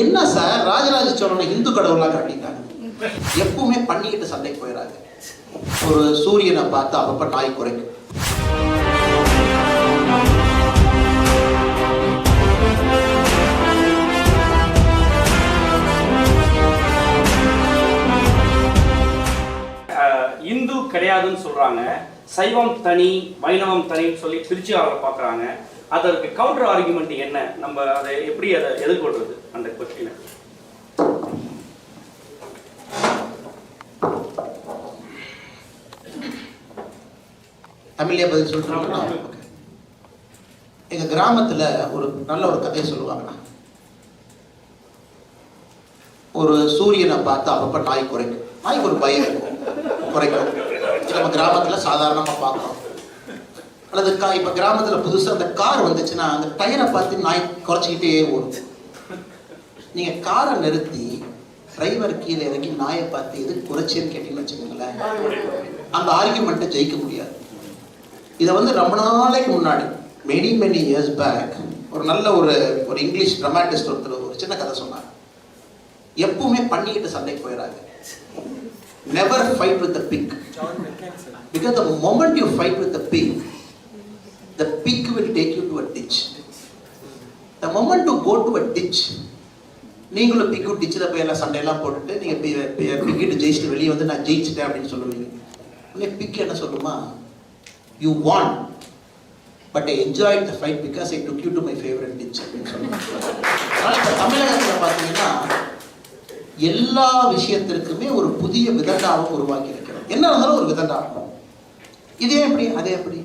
என்ன சார்? ராஜராஜ சோழனை இந்து கடவுளா காட்டிட்டாங்க. எப்பவுமே பண்ணிக்கிட்டு சண்டைக்கு போயிடாங்க ஒரு சூரியனை பார்த்து அப்பப்ப நாய் குறைக்கும். இந்து கிடையாதுன்னு சொல்றாங்க. சைவம் தனி வைணவம் தனின்னு சொல்லி பிரிச்சு அவரை பார்க்குறாங்க. அதற்கு கவுண்டர் ஆர்குமெண்ட் என்ன? நம்ம அதை எப்படி அதை எதிர்கொள்றது அந்த கொஸ்டினை தமிழ்லயே பதில் சொல்லிட்டு எங்க கிராமத்துல ஒரு நல்ல ஒரு கதையை சொல்லுவாங்கண்ணா. ஒரு சூரியனை பார்த்து அப்பப்ப நாய் குறைக்கும். நாய்க்கு ஒரு பயம் இருக்கும். குறைக்கும். கிராமத்தில் சாதாரணமாக பார்க்குறோம் அல்லது கா இப்போ கிராமத்தில் புதுசாக அந்த கார் வந்துச்சுன்னா அந்த டயரை பார்த்து நாய் குறைச்சிக்கிட்டே ஓடுது. நீங்கள் காரை நிறுத்தி டிரைவர் கீழே இறங்கி நாயை பார்த்து எது குறைச்சேன்னு கேட்டீங்கன்னு வச்சுக்கோங்களேன் அந்த ஆர்கியூமெண்ட்டை ஜெயிக்க முடியாது. இதை வந்து ரொம்ப நாளைக்கு முன்னாடி மெனி மெனி இயர்ஸ் பேக் ஒரு நல்ல ஒரு ஒரு இங்கிலீஷ் ட்ரமாட்டிஸ்ட் ஒருத்தர் ஒரு சின்ன கதை சொன்னார். எப்பவுமே பண்ணிக்கிட்டு சண்டைக்கு போயிடாங்க never fight with the pig because the moment you fight with the pig the pig will take you to a ditch the moment to go to a ditch நீங்களும் பிக்கு டிச்சில் போய் எல்லாம் சண்டையெல்லாம் போட்டுட்டு நீங்கள் பிக்கிட்டு ஜெயிச்சுட்டு வெளியே வந்து நான் ஜெயிச்சிட்டேன் அப்படின்னு சொல்லுவீங்க. உடனே பிக் என்ன சொல்லுமா? You won but I enjoy the fight because I took you to my favourite ditch அப்படின்னு சொல்லுவாங்க. தமிழகத்தில் பார்த்தீங்கன்னா எல்லா விஷயத்திற்குமே ஒரு புதிய விதண்டாவும் உருவாக்கி இருக்கிறோம் என்ன இருந்தாலும் ஒரு விதண்டாகும் இதே எப்படி அதே எப்படி?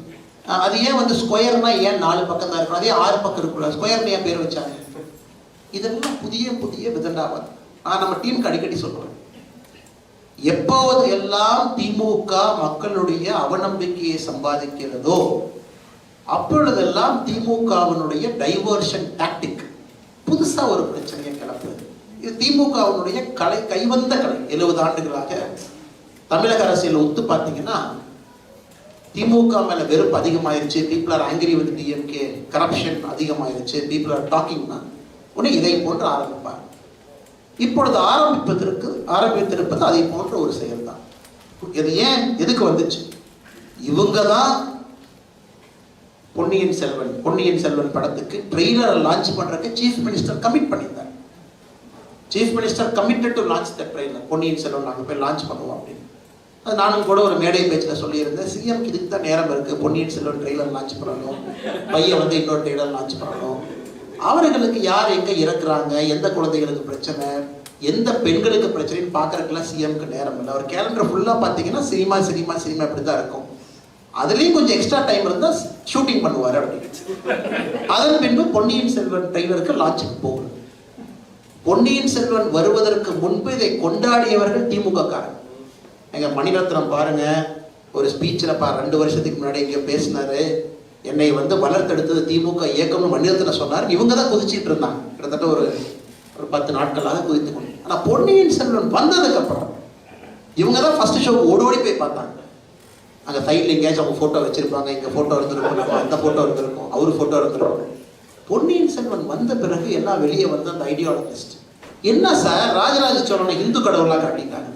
அது ஏன் வந்து ஸ்கொயர்னா ஏன் நாலு பக்கம் தான் இருக்கணும்? அதே ஆறு பக்கம் இருக்குல்ல ஸ்கொயர்னு ஏன் பேர் வச்சாங்க? இதெல்லாம் புதிய புதிய விதண்டாவாது. நான் நம்ம டீமுக்கு அடிக்கடி சொல்லுவேன் எப்போது எல்லாம் திமுக மக்களுடைய அவநம்பிக்கையை சம்பாதிக்கிறதோ அப்பொழுதெல்லாம் திமுகவினுடைய டைவர்ஷன் டாக்டிக் புதுசாக ஒரு பிரச்சனையை கிளப்புது. இது திமுகவினுடைய கலை கைவந்த கலை. எழுபது ஆண்டுகளாக தமிழக அரசியல் ஒத்து பார்த்தீங்கன்னா திமுக மேல வெறுப்பு அதிகமாயிருச்சு. People are angry with DMK corruption அதிகமாயிருச்சு. பீப்புள் ஆர் டாக்கிங்னா உடனே இதை போன்று ஆரம்பிப்பார். இப்பொழுது ஆரம்பிப்பதற்கு ஆரம்பித்திருப்பது அதை போன்ற ஒரு செயல்தான். இது ஏன்? எதுக்கு வந்துச்சு? இவங்க தான் பொன்னியின் செல்வன். பொன்னியின் செல்வன் படத்துக்கு ட்ரெய்லரை லான்ச் பண்றதுக்கு சீஃப் மினிஸ்டர் கமிட் பண்ணியிருந்தார். Chief minister committed to launch the ட்ரெயினில் பொன்னியின் செல்வன் நாங்கள் போய் லான்ச் பண்ணுவோம் அப்படின்னு. அது நானும் கூட ஒரு மேடை பேச்சில் சொல்லியிருந்தேன் சிஎம் இதுக்கு தான் நேரம் இருக்குது பொன்னியின் செல்வன் ட்ரெய்லர் லான்ச் பண்ணணும். பையன் வந்து இன்னொரு ட்ரெய்லர் லான்ச் பண்ணணும். அவர்களுக்கு யார் எங்கே இறக்குறாங்க? எந்த குழந்தைகளுக்கு பிரச்சனை? எந்த பெண்களுக்கு பிரச்சனைன்னு பார்க்கறதுக்குலாம் சிஎம்க்கு நேரம் இல்லை. அவர் கேலண்டர் ஃபுல்லாக பார்த்தீங்கன்னா சினிமா சினிமா சினிமா இப்படி தான் இருக்கும். அதுலேயும் கொஞ்சம் எக்ஸ்ட்ரா டைம் இருந்தால் ஷூட்டிங் பண்ணுவார் அப்படின்னு. அதன் பின்பு பொன்னியின் செல்வன் ட்ரெய்லருக்கு லான்ச்சுக்கு போகணும். பொன்னியின் செல்வன் வருவதற்கு முன்பு இதை கொண்டாடியவர்கள் திமுக காரன் எங்க மணிரத்னம் பாருங்க ஒரு ஸ்பீச்சில் பா ரெண்டு வருஷத்துக்கு முன்னாடி இங்கே பேசினாரு. என்னை வந்து வளர்த்தெடுத்தது திமுக இயக்கம்னு மணிரத்னம் சொன்னார். இவங்க தான் குதிச்சிட்டு இருந்தாங்க. கிட்டத்தட்ட ஒரு ஒரு பத்து நாட்களாக குதித்து கொண்டு. ஆனால் பொன்னியின் செல்வன் வந்ததுக்கப்புறம் இவங்க தான் ஃபர்ஸ்ட் ஷோ ஓடி ஓடி போய் பார்த்தாங்க. அங்கே சைடில் எங்கேயாச்சும் அவங்க ஃபோட்டோ வச்சிருப்பாங்க. இங்கே ஃபோட்டோ இருந்திருக்கும். நம்ம அந்த ஃபோட்டோ இருந்திருக்கும். அவர் ஃபோட்டோ இருந்திருக்கும். பொன்னியின் செல்வன் வந்த பிறகு எல்லாம் வெளியே வந்து அந்த ஐடியாலஜிஸ்ட் என்ன சார்? ராஜராஜ சோழனை இந்து கடவுளாக காட்டிட்டாங்க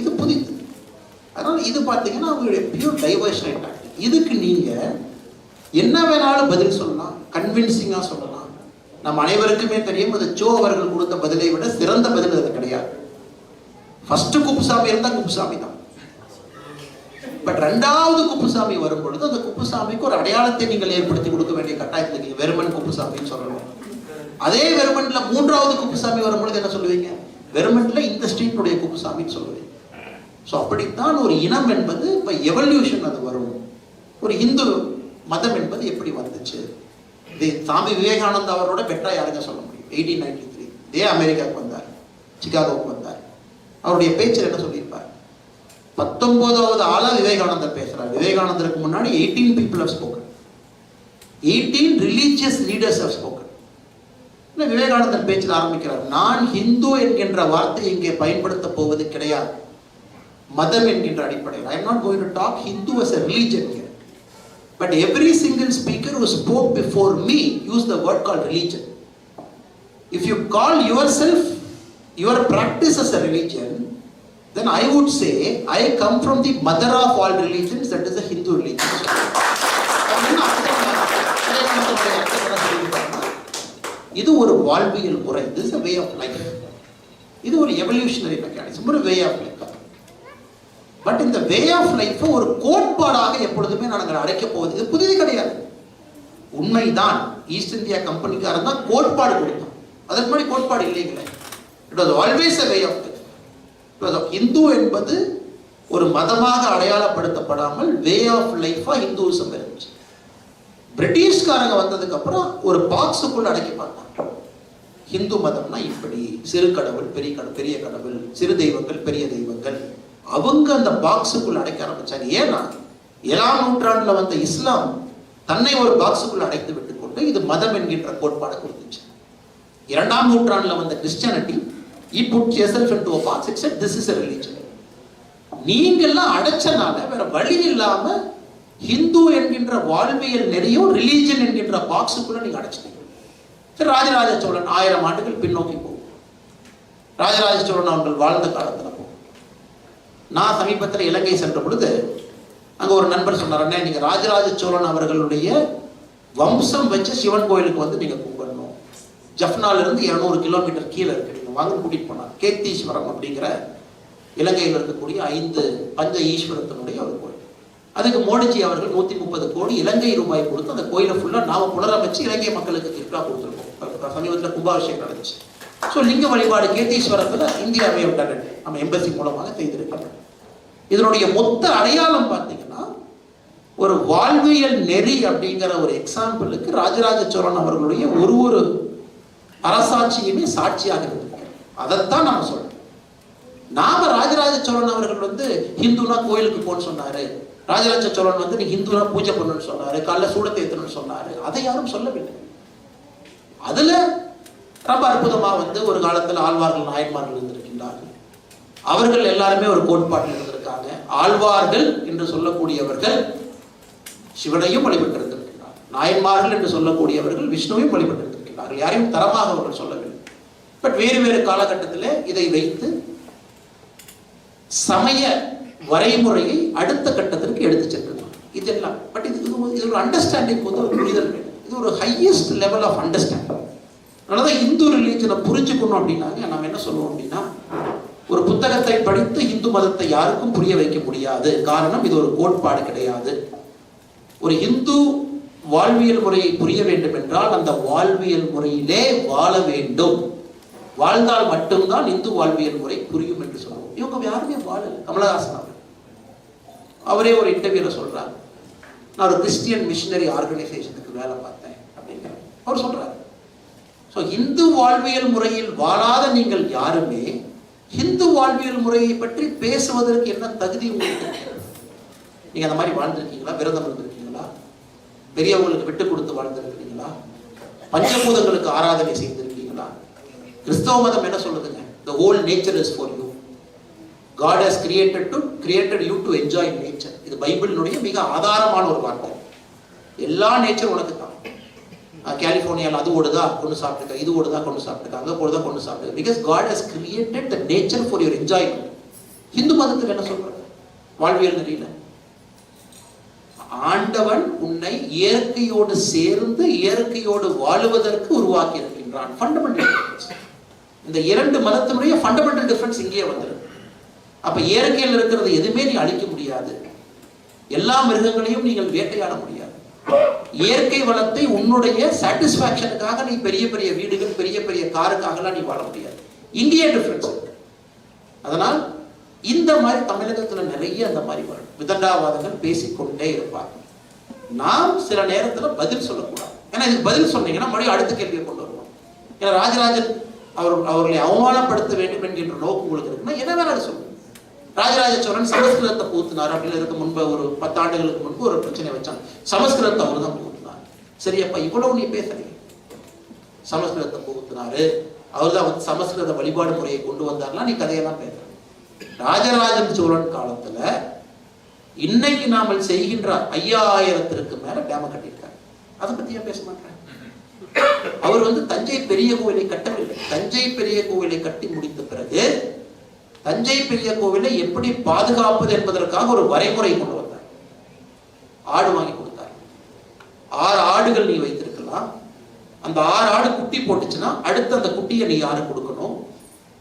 இது புதிது அதனால இது பார்த்தீங்கன்னா அவங்களுடைய பியூர் டைவர்ஷன் ஆகிட்டாங்க இதுக்கு நீங்க என்ன வேணாலும் பதில் சொல்லலாம். கன்வின்சிங்கா சொல்லலாம். நம்ம அனைவருக்குமே தெரியும் அது சோ அவர்கள் கொடுத்த பதிலை விட சிறந்த பதில் அது கிடையாது. ஃபர்ஸ்ட் குப்புசாமி இருந்தால் குப்புசாமி தான். பட் ரெண்டாவது குப்புசாமி வரும் பொழுது அந்த குப்புசாமிக்கு ஒரு அடையாளத்தை நீங்கள் ஏற்படுத்தி கொடுக்க வேண்டிய கட்டாயத்தில் நீங்கள் வெறுமன் குப்புசாமின்னு சொல்லணும். அதே வெறுமனில் மூன்றாவது குப்புசாமி வரும்பொழுது என்ன சொல்லுவீங்க? வெறுமன்ல இந்த ஸ்ட்ரீட்னுடைய குப்புசாமின்னு சொல்லுவீங்க. ஸோ அப்படித்தான் ஒரு இனம் என்பது இப்போ எவல்யூஷன் அது வரும். ஒரு இந்து மதம் என்பது எப்படி வந்துச்சு? இது சாமி விவேகானந்தா அவரோட பெட்டரா யாருங்க சொல்ல முடியும். எயிட்டீன் நைன்டி த்ரீ இதே அமெரிக்காவுக்கு வந்தார். சிகாகோவுக்கு வந்தார். அவருடைய பேச்சில் என்ன சொல்லியிருப்பார்? பத்தொன்பதாவது ஆளா விவேகானந்தர் பேசுறார். விவேகானந்தருக்கு முன்னாடி eighteen people of spoken eighteen religious leaders of spoken விவேகானந்தர் பேச்சில் ஆரம்பிக்கிறார் நான் ஹிந்து என்கின்ற வார்த்தை இங்கே பயன்படுத்த போவது கிடையாது மதம் என்கின்ற அடிப்படையில் I am not going to talk Hindu as a religion here but every single speaker who spoke before me use the word call religion if you call yourself your practice as a religion then I would say I come from the mother of all religions that is Hindu religion. அப்படின்னு அர்த்தம் இல்லை. அர்த்தத்தை சொல்லிட்டாங்கன்னா, இது ஒரு வாழ்வியல் முறை. This a way of life இது ஒரு எவல்யூஷனரி மெக்கானிசம் ஒரு வே ஆஃப் லைஃப் பட் இந்த வே ஆஃப் லைஃப்பை ஒரு கோட்பாடாக எப்பொழுதுமே நாங்கள் அடைக்கப் போவது இது புதிது கிடையாது. உண்மைதான். ஈஸ்ட் இந்தியா கம்பெனிக்காரன் தான் கோட்பாடு கொடுத்தான். அதற்கு முன்னாடி கோட்பாடு இல்லைங்களே it was always a way of life Hindu என்பது ஒரு மதமாக அடையாளப்படுத்தப்படாமல் வே ஆஃப் லைஃபாக ஹிந்துவிசம் இருந்துச்சு. பிரிட்டிஷ்காரங்க வந்ததுக்கு அப்புறம் ஒரு பாக்ஸுக்குள்ள அடக்கி பார்த்தாங்க. ஹிந்து மதம்னா இப்படி சிறு கடவுள் பெரிய கடவுள் பெரிய கடவுள் சிறு தெய்வங்கள் பெரிய தெய்வங்கள். அவங்க அந்த பாக்ஸுக்குள்ள அடைக்க ஆரம்பிச்சாங்க. ஏன்னா ஏழாம் நூற்றாண்டுல வந்த இஸ்லாம் தன்னை ஒரு பாக்ஸுக்குள்ள அடைத்து விட்டு கொண்டு இது மதம் என்கின்ற கோட்பாடை கொடுத்துச்சு இரண்டாம் நூற்றாண்டுல வந்த Christianity E put yourself into a box. It said this is நீங்கெல்லாம் அடைச்சனால வேற வழி இல்லாம ஹிந்து என்கின்ற வாழ்வியல் நெறியும் ரிலீஜன் என்கின்ற பாக்ஸுக்குள்ள நீங்க அடைச்சிட்டீங்க. சரி ராஜராஜ சோழன் ஆயிரம் ஆண்டுகள் பின்னோக்கி போகும். ராஜராஜ சோழன் அவர்கள் வாழ்ந்த காலத்துல போகும். நான் சமீபத்தில் இலங்கை சென்ற பொழுது அங்க ஒரு நண்பர் சொன்னார் அண்ணே நீங்க ராஜராஜ சோழன் அவர்களுடைய வம்சம் வச்ச சிவன் கோயிலுக்கு வந்து நீங்க கும்பிடணும். ஜஃப்னால இருந்து இருநூறு கிலோமீட்டர் கீழே இருக்கு. நீங்க வாங்க கூட்டிட்டு போனார். கேத்தீஸ்வரம் அப்படிங்கிற இலங்கையில் இருக்கக்கூடிய ஐந்து பஞ்ச ஈஸ்வரத்தினுடைய ஒரு கோயில். அதுக்கு மோடிஜி அவர்கள் நூத்தி முப்பது கோடி இலங்கை ரூபாய் கொடுத்து அந்த கோயிலை ஃபுல்லா நாம புனரமைச்சு இலங்கை மக்களுக்கு கிஃப்டா கொடுத்துருக்கோம். சமீபத்தில் கும்பாபிஷேகம் நடந்துச்சு. ஸோ லிங்க வழிபாடு கேத்தீஸ்வரத்துல இந்தியாவை விட்டாங்க நம்ம எம்பசி மூலமாக செய்திருக்கிறோம் இதனுடைய மொத்த அடையாளம் பார்த்தீங்கன்னா ஒரு வாழ்வியல் நெறி அப்படிங்கிற ஒரு எக்ஸாம்பிளுக்கு ராஜராஜ சோழன் அவர்களுடைய ஒரு ஒரு அரசாட்சியுமே சாட்சியாக இருந்திருக்கிறது அதைத்தான் நம்ம சொல்றோம். நாம ராஜராஜ சோழன் அவர்கள் வந்து ஹிந்துனா கோயிலுக்கு போன்னு சொன்னாரு. ராஜராஜ சோழன் வந்து நீ ஹிந்துனா பூஜை பண்ணணும்னு சொன்னாரு காலைல சூடத்தை ஏத்தணும்னு சொன்னாரு. அதை யாரும் சொல்லவில்லை. அதுல ரொம்ப அற்புதமா வந்து ஒரு காலத்துல ஆழ்வார்கள் நாயன்மார்கள் இருந்திருக்கின்றார்கள். அவர்கள் எல்லாருமே ஒரு கோட்பாட்டில் இருந்திருக்காங்க. ஆழ்வார்கள் என்று சொல்லக்கூடியவர்கள் சிவனையும் வழிபட்டிருந்திருக்கிறார் நாயன்மார்கள் என்று சொல்லக்கூடியவர்கள் விஷ்ணுவையும் வழிபட்டிருந்திருக்கிறார்கள் யாரையும் தரமாக அவர்கள் சொல்லவில்லை. பட் வேறு வேறு காலகட்டத்தில் இதை வைத்து சமய வரைமுறையை அடுத்த கட்டத்திற்கு எடுத்து சென்றது. இதெல்லாம். பட் இது இது ஒரு- அண்டர்ஸ்டாண்டிங் வந்து ஒரு புரிதல் இது ஒரு ஹையஸ்ட் லெவல் ஆஃப் அண்டர்ஸ்டாண்டிங் அதனால இந்து ரிலீஜனை புரிஞ்சுக்கணும் அப்படின்னாங்க நம்ம என்ன சொல்லுவோம் அப்படின்னா ஒரு புத்தகத்தை படித்து இந்து மதத்தை யாருக்கும் புரிய வைக்க முடியாது. காரணம் இது ஒரு கோட்பாடு கிடையாது. ஒரு இந்து வாழ்வியல் முறையை புரிய வேண்டும் என்றால் அந்த வாழ்வியல் முறையிலே வாழ வேண்டும். வாழ்ந்தால் மட்டும்தான் இந்து வாழ்வியல் முறை புரியும். என்று யாருமே வாழல. கமலஹாசன் அவர் அவரே ஒரு இன்டர்வியூல சொல்றார். நான் ஒரு கிறிஸ்டியன் மிஷினரி ஆர்கனைசேஷனுக்கு வேலை பார்த்தேன் அப்படிங்கிறார். அவர் சொல்றாரு. ஸோ இந்து வாழ்வியல் முறையில் வாழாத நீங்கள் யாருமே இந்து வாழ்வியல் முறையை பற்றி பேசுவதற்கு என்ன தகுதி உங்களுக்கு? நீங்க அந்த மாதிரி வாழ்ந்திருக்கீங்களா? விரதம் இருந்திருக்கீங்களா? பெரியவங்களுக்கு விட்டு கொடுத்து வாழ்ந்திருக்கிறீங்களா? பஞ்சபூதங்களுக்கு ஆராதனை செய்திருக்கீங்களா? கிறிஸ்தவ மதம் என்ன சொல்லுதுங்க? The whole nature is for God has created to created you to enjoy nature இது பைபிளினுடைய மிக ஆதாரமான ஒரு வார்த்தை. எல்லா நேச்சர் உனக்கு தான் அஹ் அது ஓடுதா கொண்டு சாப்பிட்டுக்க இது ஓடுதா கொண்டு சாப்பிட்டுக்க அங்கே போடுதா கொண்டு சாப்பிட்டு because God has created the nature for your enjoyment Hindu மதத்தில் என்ன சொல்றாங்க? வாழ்வியல் நெறியில. ஆண்டவன் உன்னை இயற்கையோடு சேர்ந்து இயற்கையோடு வாழுவதற்கு உருவாக்கி இருக்கின்றான் ஃபண்டமெண்டல் இந்த இரண்டு மதத்தினுடைய ஃபண்டமெண்டல் டிஃபரன்ஸ் இங்கேயே வந்துடும் அப்ப இயற்கையில் இருக்கிறது எதுவுமே நீ அழிக்க முடியாது. எல்லா மிருகங்களையும் நீங்கள் வேட்டையாட முடியாது. இயற்கை வளத்தை உன்னுடைய சாட்டிஸ்பாக்சனுக்காக நீ பெரிய பெரிய வீடுகள் பெரிய பெரிய காருக்காகலாம் நீ வாழ முடியாது. இங்கேயே டிஃபரன்ஸ் அதனால் இந்த மாதிரி தமிழகத்துல நிறைய அந்த மாதிரி வரும். விதண்டாவாதங்கள் பேசிக்கொண்டே இருப்பாங்க நாம் சில நேரத்துல பதில் சொல்லக்கூடாது. ஏன்னா இதுக்கு பதில் சொன்னீங்கன்னா மறுபடியும் அடுத்த கேள்வியை கொண்டு வருவோம். ஏன்னா ராஜராஜன் அவர் அவர்களை அவமானப்படுத்த வேண்டும் என்கின்ற நோக்கம் உங்களுக்கு இருக்குன்னா என்ன வேணாலும் சொல்லுங்க. ராஜராஜ சோழன் சமஸ்கிருதத்தை பூத்தினார் அப்படின்னு இருக்க முன்பு ஒரு பத்தாண்டுகளுக்கு முன்பு ஒரு பிரச்சனை வச்சாங்க. சமஸ்கிருதத்தை அவர் தான் பூத்தினார் சரி அப்ப இவ்வளவு நீ பேசுறீங்க சமஸ்கிருதத்தை புகுத்தினாரு. அவர் தான் வந்து சமஸ்கிருத வழிபாடு முறையை கொண்டு வந்தார்லாம் நீ கதையெல்லாம் பேசுற ராஜராஜன் சோழன் காலத்துல இன்னைக்கு நாமல் செய்கின்ற ஐயாயிரத்திற்கு மேல டேம கட்டியிருக்காரு. அதை பத்தி ஏன் பேச மாட்டேன்? அவர் வந்து தஞ்சை பெரிய கோவிலை கட்டவில்லை. தஞ்சை பெரிய கோவிலை கட்டி முடித்த பிறகு தஞ்சை பெரிய கோவிலை எப்படி பாதுகாப்பது என்பதற்காக ஒரு வரைமுறை கொண்டு வந்தார். ஆடு வாங்கி கொடுத்தார். ஆறு ஆடுகள் நீ வைத்திருக்கலாம். அந்த ஆறு ஆடு குட்டி போட்டுச்சுன்னா அடுத்து அந்த குட்டியை நீ யாரு கொடுக்கணும்?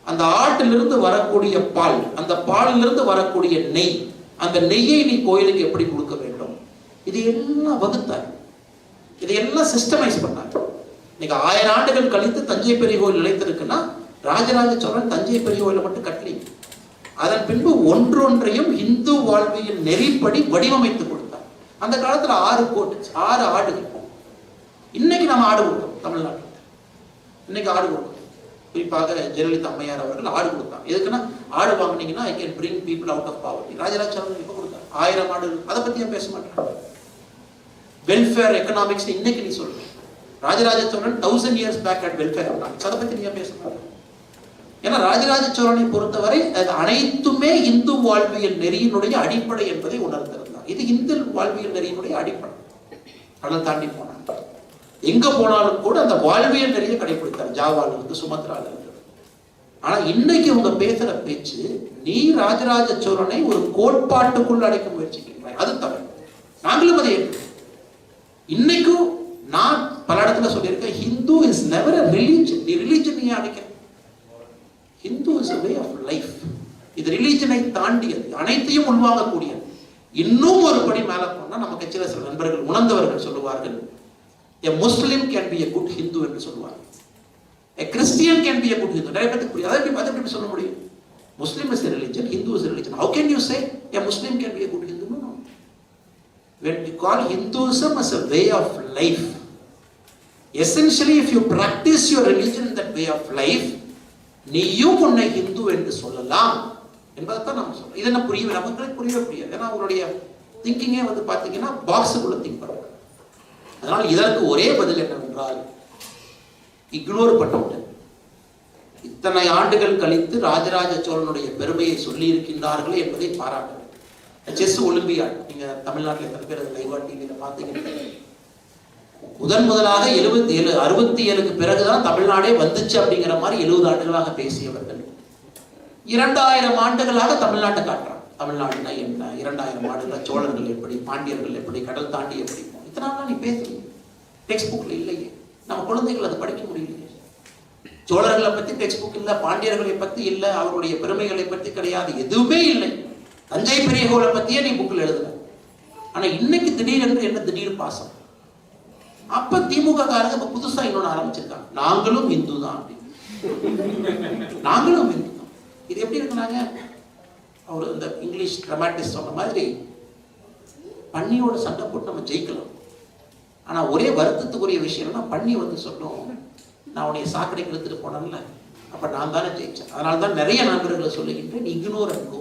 அந்த ஆட்டிலிருந்து வரக்கூடிய பால் அந்த பாலிலிருந்து வரக்கூடிய நெய் அந்த நெய்யை நீ கோயிலுக்கு எப்படி கொடுக்க வேண்டும்? இது எல்லாம் வகுத்தார். இதையெல்லாம் சிஸ்டமைஸ் பண்ணார். இன்னைக்கு ஆயிரம் ஆண்டுகள் கழித்து தஞ்சை பெரிய கோயில் நிலைத்திருக்குன்னா ராஜராஜ சோழன் தஞ்சை பெரிய கோயிலை மட்டும் கட்டலி அதன் பின்பு ஒன்றொன்றையும் இந்து வாழ்வியல் நெறிப்படி வடிவமைத்து கொடுத்தார். அந்த காலத்துல ஆறு கோட்டு ஆறு ஆடு இன்னைக்கு நம்ம ஆடு கொடுத்தோம் தமிழ்நாட்டில். இன்னைக்கு ஆடு கொடுக்கணும் குறிப்பாக ஜெயலலிதா அம்மையார் அவர்கள் ஆடு கொடுத்தாங்க. எதுக்குன்னா ஆடு வாங்குனீங்கன்னா I can bring people out of poverty Rajaraja Cholan இப்போ கொடுத்தாரு. ஆயிரம் ஆடு அதை பத்தியா பேச மாட்டாங்க வெல்ஃபேர் எக்கனாமிக்ஸ் இன்னைக்கு நீ சொல்ற Rajaraja Cholan thousand years back at welfare economics அதை பத்தி நீங்க பேச மாட்டேன் ஏன்னா ராஜராஜ சோழனை பொறுத்தவரை அது அனைத்துமே இந்து வாழ்வியல் நெறியினுடைய அடிப்படை என்பதை உணர்ந்திருந்தார் இது இந்து வாழ்வியல் நெறியினுடைய அடிப்படை. அதை தாண்டி போனாங்க எங்க போனாலும் கூட அந்த வாழ்வியல் நெறியை கடைபிடித்தார் ஜாவால இருந்து சுமத்ரால இருந்து ஆனா இன்னைக்கு உங்க பேசுற பேச்சு நீ ராஜராஜ சோழனை ஒரு கோட்பாட்டுக்குள் அடைக்க முயற்சிக்கிறாய் அது தவறு. நாங்களும் அதை இன்னைக்கும் நான் பல இடத்துல சொல்லியிருக்கேன் Hindu is never a religion நீ ரிலீஜன் நீ அடைக்க. Hindu is a way of life இது ரிலீஜனை தாண்டியது அனைத்தையும் உள்வாங்கக்கூடியது. இன்னும் ஒரு படி மேலே போனால் நம்ம சில சில நண்பர்கள் உணர்ந்தவர்கள் சொல்லுவார்கள் a Muslim can be a good Hindu என்று சொல்லுவார்கள். A Christian can be a good Hindu நிறைய பேருக்கு புரியும். அதை எப்படி அதை எப்படி சொல்ல முடியும்? Muslim is religion Hindu is religion how can you say a Muslim can be a good Hindu when when call call Hinduism as a way of life, essentially if you practice your religion in that way of life, நீயும் உன்னை ஹிந்து என்று சொல்லலாம் என்பதைத்தான் நம்ம சொல்றோம். இது புரிய புரியவே நமக்கு புரியவே புரியாது. ஏன்னா அவருடைய திங்கிங்கே வந்து பார்த்தீங்கன்னா பாக்ஸுக்குள்ள திங்க் பண்ணுறாங்க அதனால் இதற்கு ஒரே பதில் என்னவென்றால் இக்னோர் பண்ணவிட்டு இத்தனை ஆண்டுகள் கழித்து ராஜராஜ சோழனுடைய பெருமையை சொல்லி இருக்கின்றார்கள் என்பதை பாராட்டுவேன் செஸ் ஒலிம்பியாட் நீங்க தமிழ்நாட்டில் எத்தனை பேர் லைவா டிவியில பார்த்தீங்கன்னா முதன் முதலாக எழுபத்தி ஏழு அறுபத்தி ஏழுக்கு பிறகுதான் தமிழ்நாடே வந்துச்சு அப்படிங்கிற மாதிரி எழுபது ஆண்டுகளாக பேசியவர்கள். இரண்டாயிரம் ஆண்டுகளாக தமிழ்நாட்டை காட்டுறான். தமிழ்நாடுனா என்ன? இரண்டாயிரம் ஆண்டுகள் சோழர்கள் எப்படி பாண்டியர்கள் எப்படி கடல் தாண்டி எப்படி? இத்தனை நாளா நீ பேசுறீங்க. டெக்ஸ்ட் புக்ல இல்லையே. நம்ம குழந்தைகள் அதை படிக்க முடியலையே. சோழர்களை பத்தி டெக்ஸ்ட் புக் இல்ல பாண்டியர்களை பத்தி இல்ல அவருடைய பெருமைகளை பத்தி கிடையாது எதுவுமே இல்லை. தஞ்சை பெரிய கோலை பத்தியே நீ புக்கில் எழுதுற ஆனா இன்னைக்கு திடீரென்று என்ன திடீர் பாசம்? அப்ப திமுக காரங்க இப்ப புதுசா இன்னொன்னு ஆரம்பிச்சிருக்காங்க. நாங்களும் இந்து தான் அப்படின்னு நாங்களும் இந்து தான். இது எப்படி இருக்கிறாங்க அவர் இந்த இங்கிலீஷ் ட்ரமாட்டிஸ்ட் சொன்ன மாதிரி பன்னியோட சண்டை போட்டு நம்ம ஜெயிக்கலாம். ஆனா ஒரே வருத்தத்துக்குரிய விஷயம்னா பன்னி வந்து சொல்லும் நான் உன்னைய சாக்கடைக்கு எடுத்துட்டு போனேன்ல அப்ப நான் தானே ஜெயிச்சேன். அதனால தான் நிறைய நண்பர்களை சொல்லுகின்றேன் இக்னோர் அண்ட் கோ